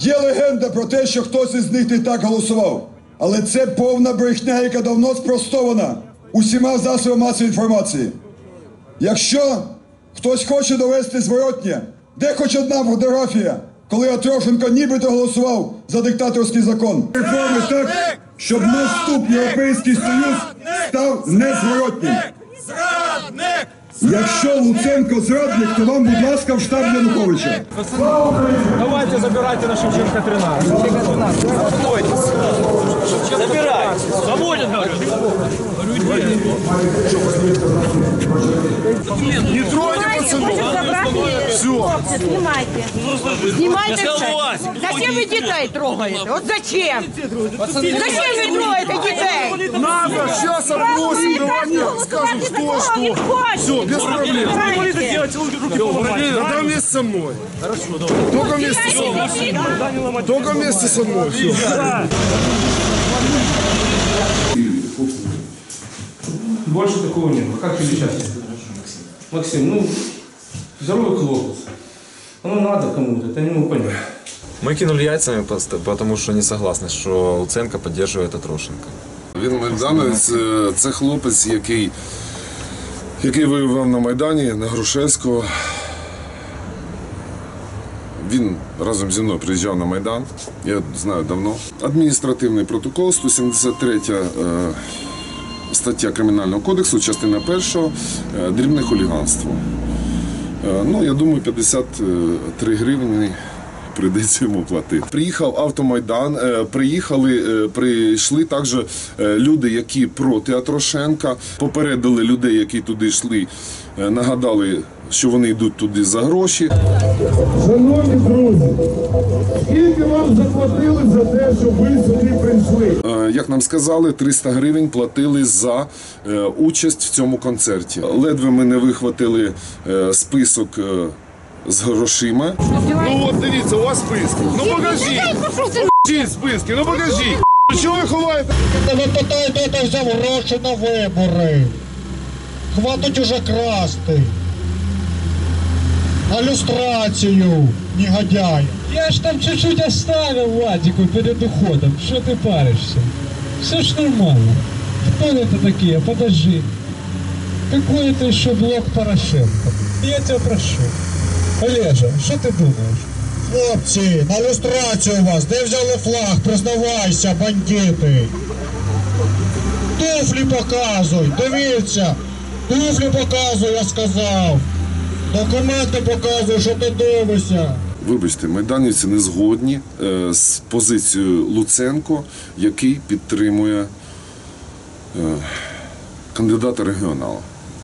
Є легенда про те, що хтось із них не так голосував. Але це повна брехня, яка давно спростована усіма засобами масової інформації. Якщо хтось хоче довести зворотнє, де хоч одна фотографія, коли Атрошенко нібито голосував за диктаторський закон. Реформи так, щоб наступний Європейський Союз став незворотнім. Зрадник! Якщо Луценко зрадник, то вам, будь ласка, в штаб Януковича. Давайте забирайте на Шевченка 13. Забирай! Свободен, говорю! Не трогайте пацанов. Хлопцы, снимайте. Снимайте сказал, все. вылазь. Зачем вы детей трогаете? Вот зачем? Зачем вы трогаете детей? Надо, сейчас опросим, давайте скажем, кто что. Все, без проблем. Да там вместе со мной. Хорошо, давай. Только вместе со мной. Только вместе со мной. Все. Больше такого нет. Как тебе сейчас? Максим, ну, здоровый хлопец. Ну, надо кому-то, это не понятно. Мы кинули яйцами, пост- потому что не согласны, что Луценко поддерживает Атрошенко. Він майданець, е, це хлопець, який, який воював на Майдані, на Грушевського. Він разом зі мною приїжджав на Майдан, я знаю давно. Адміністративний протокол, 173 е, стаття Кримінального кодексу, частина першого, е, дрібне хуліганство. Е, Ну, я думаю, 53 гривні прийдеться йому платити. Приїхав автомайдан, е, приїхали, е, прийшли також е, люди, які проти Атрошенка, попередили людей, які туди йшли, нагадали, що вони йдуть туди за гроші. Шановні друзі, скільки вам заплатили за те, що ви сюди прийшли? Як нам сказали, 300 гривень платили за участь в цьому концерті. Ледве ми не вихватили список з грошима. Ну от дивіться, у вас списки. Ну покажіть. Покажіть списки, ну покажіть. Що ви ховаєте? Ви питаєте, де взяв гроші на вибори. Хватить уже красти. На люстрацію, негодяй. Я ж там чуть-чуть оставил Владику перед уходом. Что ты паришься? Все ж нормально. Кто это такие? Подожди. Какой это еще блок Порошенко? Я тебя прошу. Олежа, что ты думаешь? Хлопці, на люстрацію вас. Де взяли флаг? Признавайся, бандити. Туфлі показуй, дивіться. Туфлі показуй, я сказав. Документи показуй, що ти дивишся. Вибачте, майданівці не згодні е, з позицією Луценко, який підтримує е, кандидата регіонала.